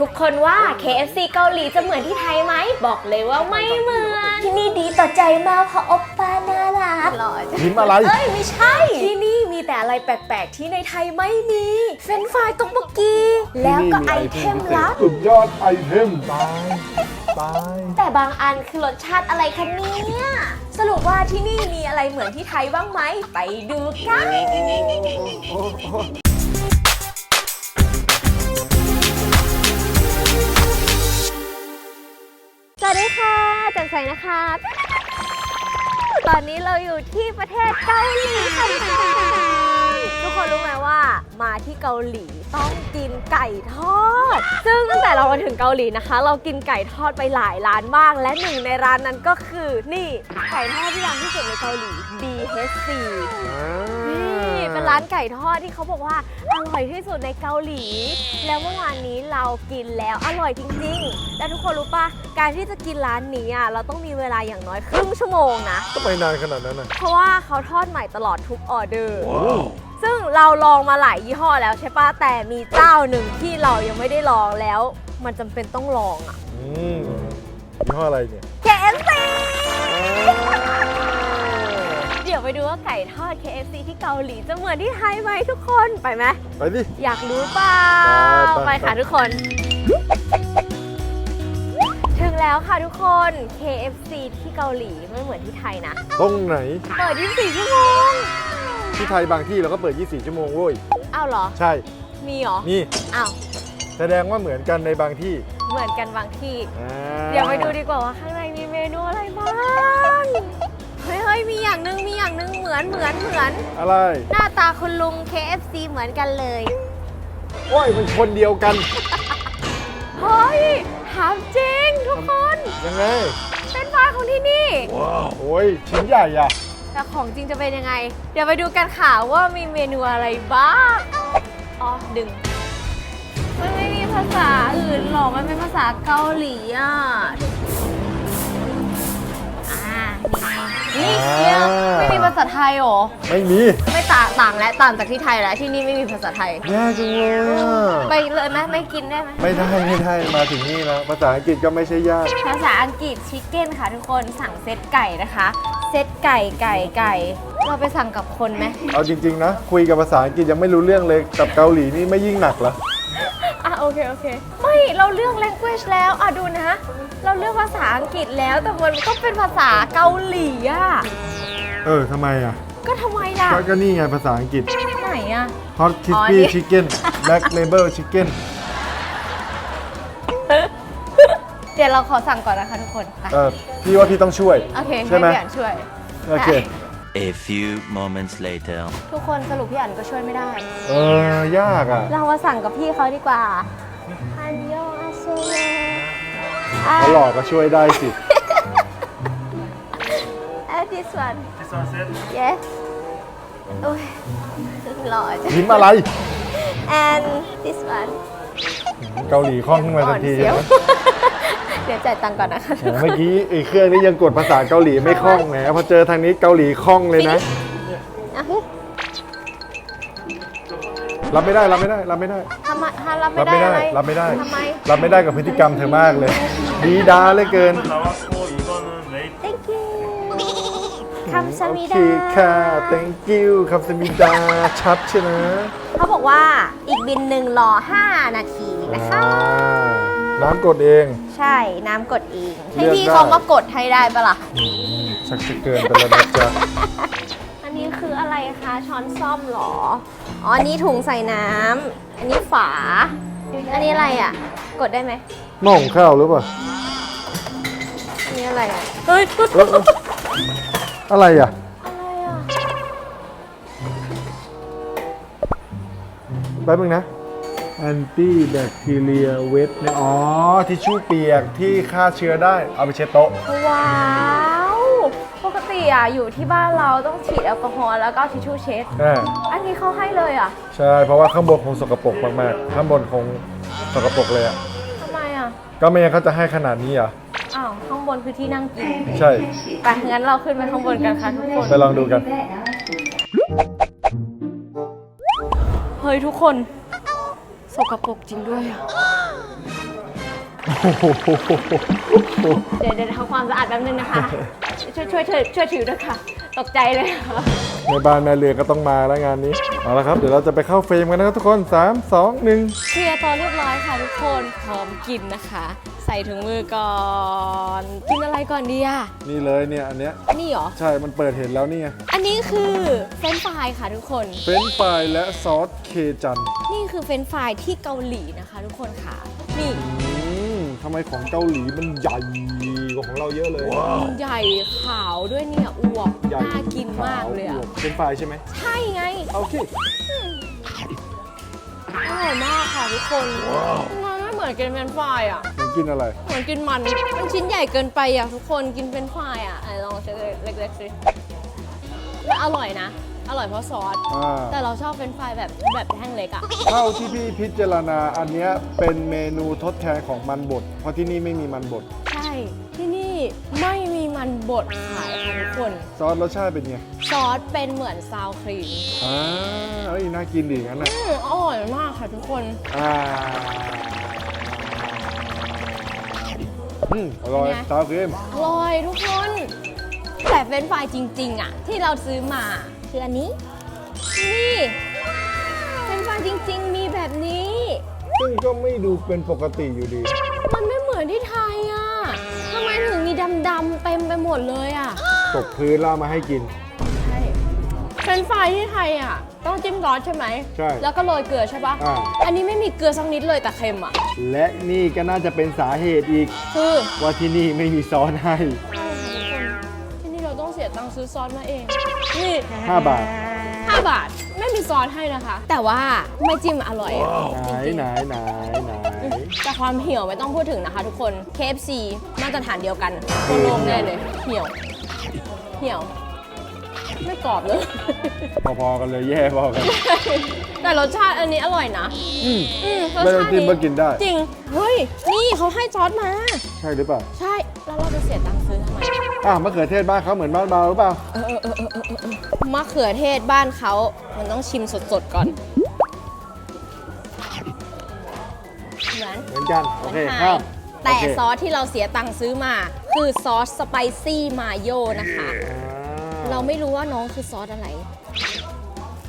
ทุกคนว่า KFC เกาหลีจะเหมือนที่ไทยไหม บอกเลยว่าไม่เหมือน ที่นี่ดีต่อใจมากเพราะอบป้าน่ารักหล่อจังยิ้มอะไร เอ้ย ไม่ใช่ ที่นี่มีแต่อะไรแปลก ๆ ที่ในไทยไม่มี เฟรนช์ฟรายตกบกกีแล้วก็ไอเทมลับ สุดยอดไอเทมตายตายแต่บางอันคือรสชาติอะไรคะเนี่ยสรุปว่าที่นี่มีอะไรเหมือนที่ไทยบ้างไหมไปดูกัน จนใสนะคะตอนนี้เราอยู่ที่ประเทศเกาหลีค่ะทุกคนรู้ไหมว่ามาที่เกาหลีต้องกินไก่ทอด ซึ่งตั้งแต่เรามาถึงเกาหลีนะคะ เรากินไก่ทอดไปหลายร้านมาก และหนึ่งในร้านนั้นก็คือนี่ไก่ทอดที่ดังที่สุดในเกาหลี BHC ร้านไก่ทอดที่เขาบอกว่าอร่อยที่สุดในเกาหลี แล้วเมื่อวานนี้เรากินแล้วอร่อยจริงๆและทุกคนรู้ปะการที่จะกินร้านนี้อะเราต้องมีเวลาอย่างน้อยครึ่งชั่วโมงนะทำไมนานขนาดนั้นน่ะเพราะว่าเขาทอดใหม่ตลอดทุกออเดอร์ซึ่งเราลองมาหลายยี่ห้อแล้วใช่ปะแต่มีเจ้าหนึ่งที่เรายังไม่ได้ลองแล้ว มันจำเป็นต้องลองอะอืมยี่ห้ออะไรเนี่ย KFC เดี๋ยว ไปดูว่าไก่ทอด KFC ที่เกาหลีจะเหมือนที่ไทยไหมทุกคนไปไหมไปดิ อยากรู้เปล่าไปไปไป ค่ะทุกคน ถึงแล้วค่ะทุกคน KFC ที่เกาหลีไม่เหมือนที่ไทยนะ ตรงไหน เปิด 24 ชั่วโมงที่ไทยบางที่เราก็เปิด 24 ชั่วโมงเว้ย อ้าวเหรอ ใช่ มีเหรอนี่ อ้าวแสดงว่าเหมือนกันในบางที่เหมือนกันบางที่ อ่าเดี๋ยวไปดูดีกว่าว่าข้างในมีเมนูอะไรบ้าง เฮ้ยเฮ้ยมีอย่างหนึงมีอย่างหนึงเหมือนเหมือนเหมือน อะไร หน้าตาคุณลุง KFC เหมือนกันเลย โอ้ยมันคนเดียวกัน เฮ้ย ถามจริงทุกคน ยังไง เป็นฟ้าของที่นี่ โอ้ยชิ้นใหญ่อะแต่ของจริงจะเป็นยังไง เดี๋ยวไปดูกันค่ะว่ามีเมนูอะไรบ้าง อ๋อ ดึง มันไม่มีภาษาอื่นหรอก มันเป็นภาษาเกาหลีอะ อ่านี่ นี่เนี่ยไม่มีภาษาไทยเหรอ ไม่มีไม่ต่างต่างและต่างจากที่ไทยแล้วที่นี่ไม่มีภาษาไทย แย่จังเลยอะไปเลยไหมไม่กินได้ไหมไม่ได้ไม่ได้มาถึงนี่แล้วภาษาอังกฤษก็ไม่ใช่ยาก ภาษาอังกฤษชิคเก้นค่ะทุกคนสั่งเซตไก่นะคะ เซตไก่ไก่ไก่ เราไปสั่งกับคนไหมเอาจริง ๆ นะ คุยกับภาษาอังกฤษยังไม่รู้เรื่องเลยกับเกาหลีนี่ไม่ยิ่งหนักเหรออะ โอเค โอเค ไม่เราเลือก language แล้วอะดูนะ เราเลือกภาษาอังกฤษแล้วแต่มันก็เป็นภาษาเกาหลีอะ เออทำไมอะก็ทำไมล่ะก็ก็นี่ไงภาษาอังกฤษ ไหนอะ Hot อ๋อ Crispy นี่ Chicken Black Label Chicken เดี๋ยวเราขอสั่งก่อนนะคะทุกคนไปเออพี่ว่าพี่ต้องช่วย โอเคใช่ไหมพี่อันช่วย โอเค A few moments later. ทุกคนสรุปพี่อันก็ช่วยไม่ได้ เออ ยากอะ เรามาสั่งกับพี่เขาดีกว่าอันยองอาเซโยอะ เขาหลอกก็ช่วยได้สิอะ this one yes โอ้ยหล่อจัง ยิ้มอะไร and this one เกาหลีคล่องขึ้นมาทันทีอ่อนเสียวนะ เดี๋ยวจ่ายตังค์ก่อนนะคะ โหเมื่อกี้ไอ้เครื่องนี้ยังกดภาษาเกาหลีไม่คล่องแหมพอเจอทางนี้เกาหลีคล่องเลยนะ อ่ะเฮ้ย รับไม่ได้รับไม่ได้รับไม่ได้ ทำไมฮะรับไม่ รับ ได้ ไม่ได้ อะไร รับไม่ได้ ทำไม รับไม่ได้กับพฤติกรรมเธอมากเลย ดีดาเหลยเกิน 나왔고 이거는 레이트 thank you คำสมิ โอ ดา เคค่ะ thank you คำสมิดาชัดใช่ไหม เขาบอกว่าอีกบินหนึ่งรอ 5 นาทีนะคะ อ่า น้ำกดเอง ใช่น้ำกดเองให้เลือกพี่ได้ เขามากดให้ได้ปะล่ะ อืมชักจะเกินไปแล้วนะจ๊ะ อันนี้คืออะไรคะช้อนซ่อมเหรอ อ๋ออันนี้ถุงใส่น้ำ อันนี้ฝา อันนี้อะไรอะ กดได้ไหมหม้อหุงข้าวหรือเปล่า อันนี้อะไรอะเฮ้ยเอ้ยเอ้ยอะไรอะ อะไรอะ แป๊บนึงนะ anti bacteria wet เนี่ยอ๋อ ทิชชู่เปียกที่ฆ่าเชื้อได้ เอาไปเช็ดโต๊ะ ว้าว ปกติอะอยู่ที่บ้านเราต้องฉีดแอลกอฮอล์แล้วก็เอาทิชชู่เช็ด อ่า อันนี้เขาให้เลยอะใช่ เพราะว่าข้างบนคงสกปรกมากๆ ข้างบนคงสกปรกเลยอะ ทำไมอะ ก็ไม่งั้นเขาจะให้ขนาดนี้อะ อ้าว ข้างบนคือที่นั่งกิน ใช่ ไปงั้นเราขึ้นไปข้างบนกันค่ะทุกคน ไปลองดูกัน เฮ้ยทุกคน สกปรกจริงด้วยอะเดี๋ยวเดี๋ยวทำความสะอาดแป๊บนึงนะคะ ช่วยช่วยช่วยช่วยถือด้วยค่ะ ตกใจเลยค่ะแม่บ้านแม่เรือก็ต้องมาแล้วงานนี้ เอาละครับ เดี๋ยวเราจะไปเข้าเฟรมกันนะครับทุกคน 3 2 1เคลียร์ตัวเรียบร้อยค่ะทุกคนพร้อมกินนะคะใส่ถุงมือก่อนกินอะไรก่อนดีอะนี่เลยเนี่ยอันเนี้ยนี่เหรอ ใช่มันเปิดเห็นแล้วนี่ไงอันนี้คือเฟรนช์ฟรายค่ะทุกคน เฟรนช์ฟรายและซอสเคจันนี่คือเฟรนช์ฟรายที่เกาหลีนะคะทุกคนค่ะ นี่อืมทำไมของเกาหลีมันใหญ่กว่าของเราเยอะเลยใหญ่ขาวด้วยเนี่ยอวบใหญ่น่ากินมากเลยขอะวเฟรนช์ฟรายใช่ไหมใช่ไง โอเค อร่อยมากค่ะทุกคนมันไม่เหมือนกินเฟรนช์ฟรายอะมัน กินอะไร เหมือนกินมัน มันชิ้นใหญ่เกินไปอะทุกคนกินเป็นฝ่ายอะไหนลองเช็คเล็กๆสิแล้วอร่อยนะ อร่อยเพราะซอส อ่า แต่เราชอบเป็นฝ่ายแบบแบบแท่งเล็กอะเท่าที่พี่พิจารณาอันเนี้ยเป็นเมนูทดแทนของมันบด เพราะที่นี่ไม่มีมันบด ใช่ ที่นี่ไม่มีมันบดขายค่ะทุกคน ซอสรสชาติเป็นไงซอสเป็นเหมือนซาวครีมอ่าเอ้ยน่ากินดีงั้นน่ะอืมอร่อยมากค่ะทุกคน อ่า อืมอร่อยเป็นไงซาวครีมอร่อยทุกคน แต่เฟรนช์ฟรายจริง ๆอะที่เราซื้อมา คืออันนี้ นี่เฟรนช์ฟรายจริง ๆ มีแบบนี้ ซึ่งก็ไม่ดูเป็นปกติอยู่ดี มันไม่เหมือนที่ไทยอะทำไมถึงมีดำๆเต็มไปหมดเลยอะตกพื้นแล้วเอามาให้กิน ใช่เป็นไฟรายที่ไทยอะ ต้องจิ้มซอสใช่ไหมใช่แล้วก็โรยเกลือใช่ปะอ่า อันนี้ไม่มีเกลือสักนิดเลยแต่เค็มอะ และนี่ก็น่าจะเป็นสาเหตุอีก คือว่าที่นี่ไม่มีซอสให้ ที่นี่เราต้องเสียตังค์ซื้อซอสมาเอง นี่ 5 บาท 5 บาท ไม่มีซอสให้นะคะ แต่ว่าไม่จิ้มอร่อยอะไหนจริงๆไหนไหนไหนแต่ความเหี่ยวไม่ต้องพูดถึงนะคะทุกคน KFC มาตรฐานเดียวกันทั่วโลกแน่เลย เหี่ยว เหี่ยวไม่ กรอบเลย พอๆกันเลยแย่พอกัน แต่รสชาติอันนี้อร่อยนะ อืม อืมรสไม่ต้อชางติจิ้มก็กินได้ จริง เฮ้ย นี่เขาให้ซอสมา ใช่หรือเปล่าใช่ แล้วเราจะเสียตังค์ซื้อทำไม อะมะเขือเทศบ้านเขาเหมือนบ้านเราหรือเปล่ามะเขือเทศบ้านเขา มันต้องชิมสดๆก่อน เหมือน เหมือนกัน โอเคเหมือนไทครัยบแต่โอเคซอสที่เราเสียตังค์ซื้อมา คือซอสสไปซี่มาโยนะคะ อ่ เราไม่รู้ว่าน้องคือซอสอะไร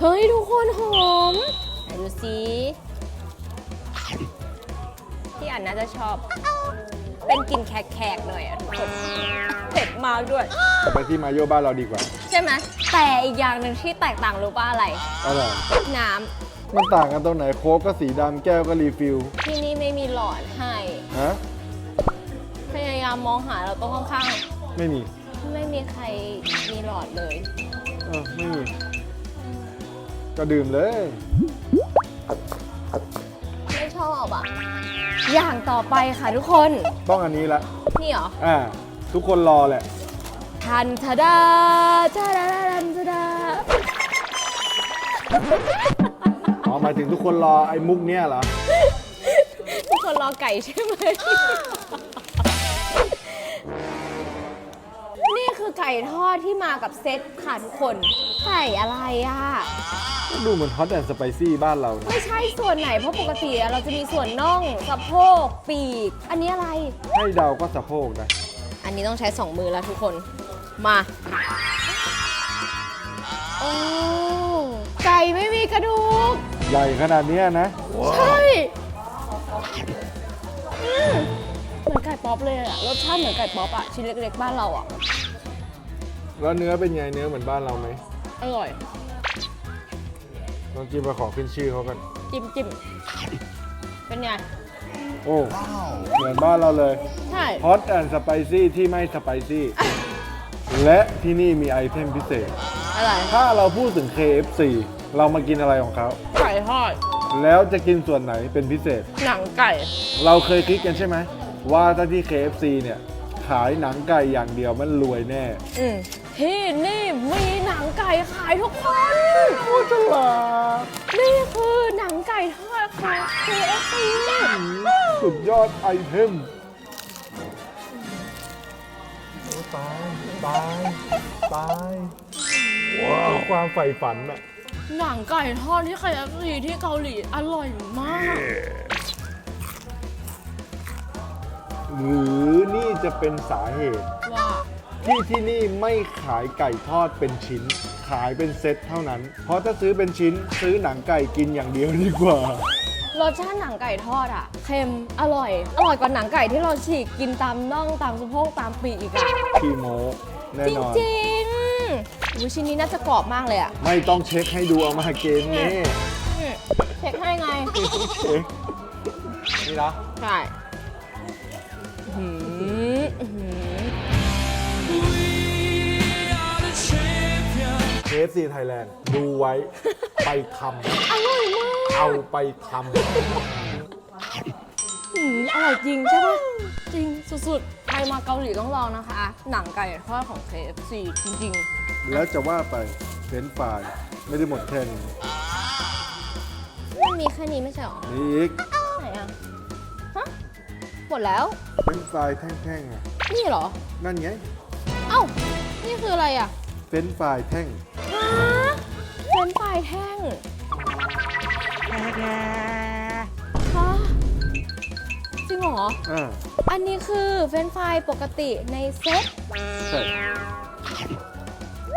เฮ้ย ทุกคนหอมไหนดูสิพี่อันน่าจะชอบ เป็นกลิ่นแขกๆหน่อยอะทุกคนเผ็ดมากด้วยต่อไปที่มาโยบ้านเราดีกว่า ใช่ไหมแต่อีกอย่างหนึ่งที่แตกต่างรู้ป่ะอะไร อะไรน้มันต่างกันตรงไหนโค้กก็สีดำแก้วก็รีฟิลำที่นี่ไม่มีหลอดให้ ฮะพยายามมองหาเราต้องข้างไม่มีๆ ไม่มีใครมีหลอดเลย เออไม่มีก็ดื่มเลย ไม่ชอบอะ อย่างต่อไปค่ะทุกคน ต้องอันนี้ละ นี่เหรอ อ่า ทุกคนรอแหละ ทันทะดาทะดาทันทะดาอ๋อหมายถึงทุกคนรอไอ้มุกเนี้ยเหรอ ทุกคนรอไก่ใช่ไหม ไก่ทอดที่มากับเซตค่ะทุกคนไก่อะไรอะ ดูเหมือนฮอตแอนด์สไปซี่บ้านเรานะไม่ใช่ส่วนไหนเพราะปกติอะเราจะมีส่วนน่องสะโพกปีก อันนี้อะไร ให้เดาก็สะโพกนะ อันนี้ต้องใช้สองมือแล้วทุกคน มาโอ้ไก่ไม่มีกระดูก ใหญ่ขนาดเนี้ยนะ ใช่อืมเหมือนไก่ป๊อปเลยอะรสชาติเหมือนไก่ป๊อปอะชิ้นเล็กๆบ้านเราอะ แล้วเนื้อเป็นไงเนื้อเหมือนบ้านเราไหมอร่อย ลองจิ้มมาขอขึ้นชื่อเขากันจิ้มจิ้มเป็นไง โอ้เหมือนบ้านเราเลยใช่ ฮอตแอนด์สไปซี่ที่ไม่สไปซี่ และที่นี่มีไอเทมพิเศษ อะไรถ้าเราพูดถึง KFC เรามากินอะไรของเขา ไก่ทอด แล้วจะกินส่วนไหนเป็นพิเศษ หนังไก่ เราเคยคิดกันใช่ไหม ว่าถ้าที่ KFC เนี่ย ขายหนังไก่อย่างเดียวมันรวยแน่ อืม ที่นี่มีหนังไก่ขายทุกคนโคตรฉลาดนี่คือหนังไก่ทอดค่ะ KFC สุดยอดไอเทมตายตายตายว้าวความใฝ่ฝันอะหนังไก่ทอดที่ KFC ที่เกาหลีอร่อยมาก หรือนี่จะเป็นสาเหตุว่า ที่ที่นี่ไม่ขายไก่ทอดเป็นชิ้น ขายเป็นเซตเท่านั้น เพราะถ้าซื้อเป็นชิ้นซื้อหนังไก่กินอย่างเดียวดีกว่า รสชาติหนังไก่ทอดอะเค็มอร่อย อร่อยกว่าหนังไก่ที่เราฉีกกินตามน่องตามสะโพกตามปีกอีกอะคีโมแน่จนอนริงๆอุ๊ยชิ้นนี้น่าจะกรอบมากเลยอะไม่ต้องเช็คให้ดูเอามาเกณฑ์นี่อืมเช็คให้ไง เอ๊ะนี่นะ ใช่อื้อหืออื้อหื อ KFC Thailand ดูไว้ไปทอร่อยมากำเอาไปทอืมอร่อยจริงใช่ปะจริงสุดๆ ใครมาเกาหลีต้องลองนะคะ หนังไก่ทอดของ KFC จริงำแล้วจะว่าไปเฟรนช์ฟรายไม่ได้หมดแค่นี้ๆมันมีแค่นี้ไม่ใช่หรอมีอีกไหนอะฮะหมดแล้ว เฟรนช์ฟรายแท่งๆอะนี่เหรอ นั่นไง เอ้า นี่คืออะไรอะ เฟรนช์ฟรายแท่ง ฮะเป็นปลายแท่งฮะจริงเหรอ อ่าอันนี้คือเฟรนช์ฟรายปกติในเซ็ตใช่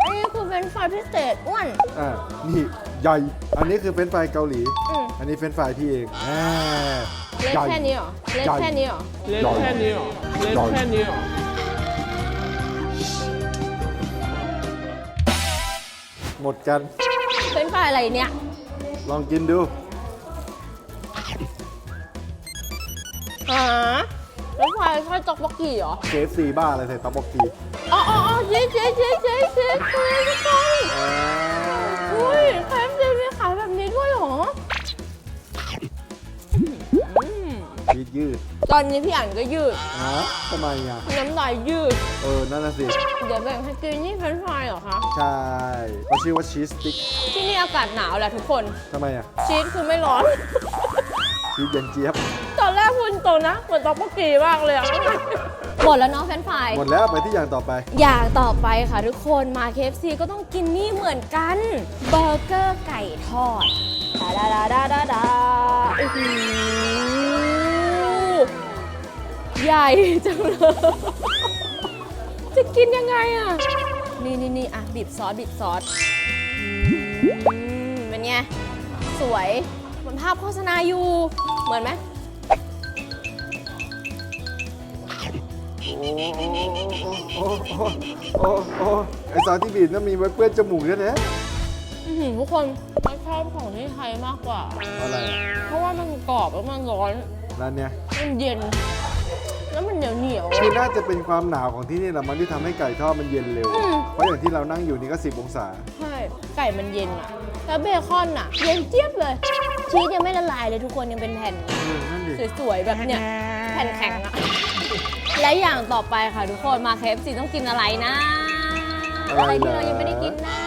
อันนี้คือเฟรนช์ฟรายพิเศษอ้วน อ่านี่ใหญ่ อันนี้คือเฟรนช์ฟรายเกาหลี อืม อันนี้เฟรนช์ฟรายพี่เองอ่าเล็กใหญ่ แค่นี้เหรอ เล็กใหญ่ แค่นี้เหรอ เล่นแค่นี้เหรอเล่นแค่นี้เหรอ หมดกันเฟรนช์ฟรายอะไรเนี่ย ลองกินดู หาเฟรนช์ฟรายแค่จ็อกบกกี้เหรอ KFC บ้าอะไรใส่ตับบอกกี อ๋ออ๋ออ๋อ ตอนนี้พี่อ่านก็ยืดอ่าทำไมอะ น้ำลายยืด เออ นั่นน่ะสิ เดี๋ยวแบ่งให้กินนี่เฟรนช์ฟรายเหรอคะ ใช่เขาชื่อว่าชีสสติ๊กที่นี่อากาศหนาวแหละทุกคน ทำไมอะ ชีสคือไม่ร้อน ชีสเย็นเจี๊ยบ ตอนแรกพูดตรงนะ เหมือนต๊อกโบกีมากเลยอะหมดแล้วเนาะแฟรนช์ฟราย หมดแล้วไปที่อย่างต่อไป อย่างต่อไปค่ะทุกคนมา KFC ก็ต้องกินนี่เหมือนกันเบอร์เกอร์ไก่ทอดดาดาดาดาดาโอ้โห ใหญ่จังเลย จะกินยังไงอะ นี่นี่นี่อะ บีบซอส บีบซอสอืมเป็นไง สวย เหมือนภาพโฆษณาอยู่ เหมือนไหมโอ้โอ้โอ้โอ้ไอซอสที่บีบนั่นมีไว้เปื้อนจมูกด้วยนะอื้อหือทุกคนไม่ชอบของที่ไทยมากกว่า อะไรอะเพราะว่ามันกรอบแล้วมันร้อน ร้านเนี้ยมันเย็น แล้วมันเหนียวเหนียวๆคือน่าจะเป็นความหนาวของที่นี่แหละมันที่ทำให้ไก่ทอดมันเย็นเร็ว อืม เพราะอย่างที่เรานั่งอยู่นี่ก็ 10 องศา ใช่ ไก่มันเย็นอะแล้วเบคอนอะเย็นเจี๊ยบเลย ชีสยังไม่ละลายเลยทุกคนยังเป็นแผ่น เออนั่นดิสวยๆ แบบเนี้ยแผ่นแข็งอะและอย่างต่อไปค่ะทุกคนมา KFC ต้องกินอะไรนะอะไรที่เรายังไม่ได้กินนะ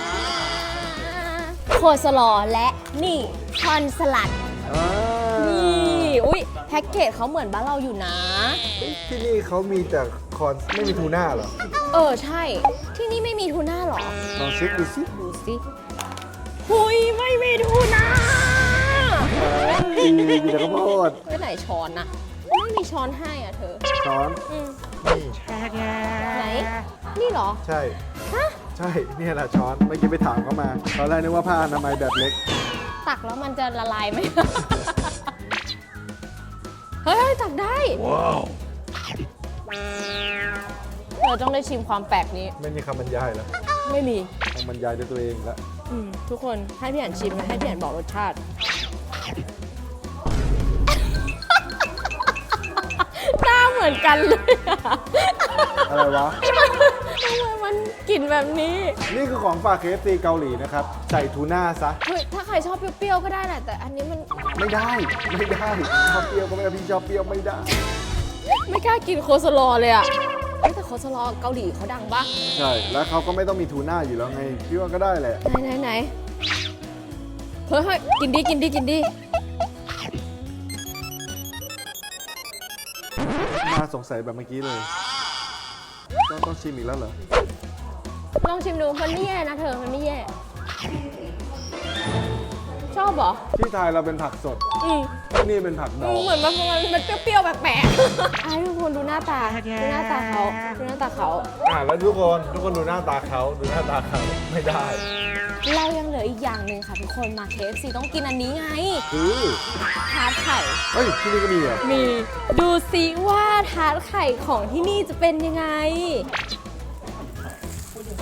โคสลอและนี่คอนสลัด อ่านี่ อุ้ยแพ็กเกจเขาเหมือนบ้านเราอยู่นะที่นี่เขามีแต่คอนไม่มีทูน่าเหรอเออใช่ ที่นี่ไม่มีทูน่าหรอ ลองเช็คดูสิดูสิหุยไม่มีทูน่าดีมีแต่ข้าวโพดไปไหนช้อนอะไม่มีช้อนให้อะเธอช้อนอืมนี่ไหน นี่เหรอ ใช่ ฮะ ใช่เนี่ยแหละช้อนเมื่อกี้ไปถามเขามาตอนแรกนึกว่าผ้าอนามัยแบบเล็ก ตักแล้วมันจะละลายไหม เฮ้ยเฮ้ยตักได้ว้าวเธอต้องได้ชิมความแปลกนี้ ไม่มีคำบรรยายแล้วไม่มีต้องบรรยายด้วยตัวเองแล้วอืมทุกคนให้พี่อ่านชิมนะให้พี่อ่านบอกรสชาติ หน้าเหมือนกันเลยอะ อะไรวะ ทำไมมันกลิ่นแบบนี้นี่คือของฝาก KFC เกาหลีนะครับ ใส่ทูน่าซะ เฮ้ยถ้าใครชอบเปรี้ยวๆก็ได้แหละแต่อันนี้มันไม่ได้ ไม่ได้ชอบเปรี้ยวก็ไม่ได้พี่ชอบเปรี้ยวไม่ได้ ไม่กล้ากินโคสลอเลยอะเฮ้ยแต่โคสลอเกาหลีเขาดังปะใช่ แล้วเขาก็ไม่ต้องมีทูน่าอยู่แล้วไง พี่ว่าก็ได้แหละ ไหนไหนไหนเฮ้ยเฮ้ยกินดีกินดีกินดีมาสงสัยแบบเมื่อกี้เลย ต้องต้องชิมอีกแล้วเหรอ ลองชิมดูมันไม่แย่นะเธอ มันไม่แย่ ชอบเหรอ ที่ไทยเราเป็นผักสด อืมนี่เป็นผักดองเหมือนมันมันเปรี้ยวๆแปลกๆอะทุกคนดูหน้าตา ดูหน้าตาเขา ดูหน้าตาเขา อ่าแล้วทุกคน ทุกคนดูหน้าตาเขา ดูหน้าตาเขา ไม่ได้ เรายังเหลืออีกอย่างหนึ่งค่ะทุกคนมา KFC ต้องกินอันนี้ไงคือทาร์ตไข่ เฮ้ย ที่นี่ก็มีเหรอะมีดูซิว่าทาร์ตไข่ของที่นี่จะเป็นยังไง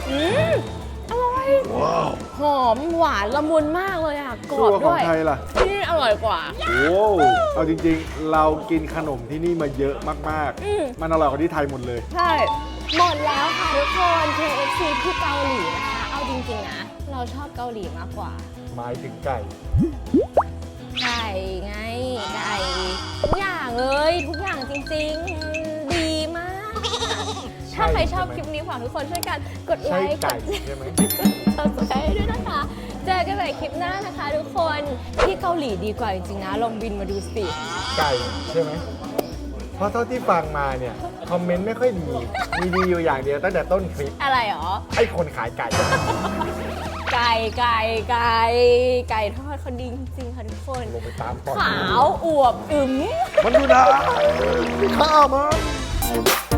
อืมอร่อย ว้าวหอมหวานละมุนมากเลยอะกรสู้อบกับขด้องวย ไทยล่ะ ที่นี่อร่อยกว่า โอ้เอาจริงๆ เรากินขนมที่นี่มาเยอะมากอืม ๆ มันอร่อยกว่าที่ไทยหมดเลย ใช่ หมดแล้วค่ะทุกคน KFC ที่เกาหลีนะคะ เอาจริงๆนะ เราชอบเกาหลีมากกว่า หมายถึงไก่ ไก่ไง ไก่ ทุกอย่างเลย ทุกอย่างจริงๆดีมากถ้าใครชอบคลิปนี้ฝากทุกคนช่วยกันกดไลใช่ค์กไก่ด ใช่ไหม ซับสไครต์ด้วยนะคะ เจอกันใหม่คลิปหน้านะคะทุกคน ที่เกาหลีดีกว่าจริงๆนะ ลองบินมาดูสิ ไก่ใช่ไหม เพราะเท่าที่ฟังมาเนี่ย คอมเมนต์ไม่ค่อยดี มีดีอยู่อย่างเดียวตั้งแต่ต้นคลิป อะไรหรอ ไอ้คนขายไก่ ไก่ไก่ไก่ไก่ทอดเขาดีจริงๆค่ะทุกคน ลงไปตามก่อนขาวอวบอึมมันดูนะข้ามัน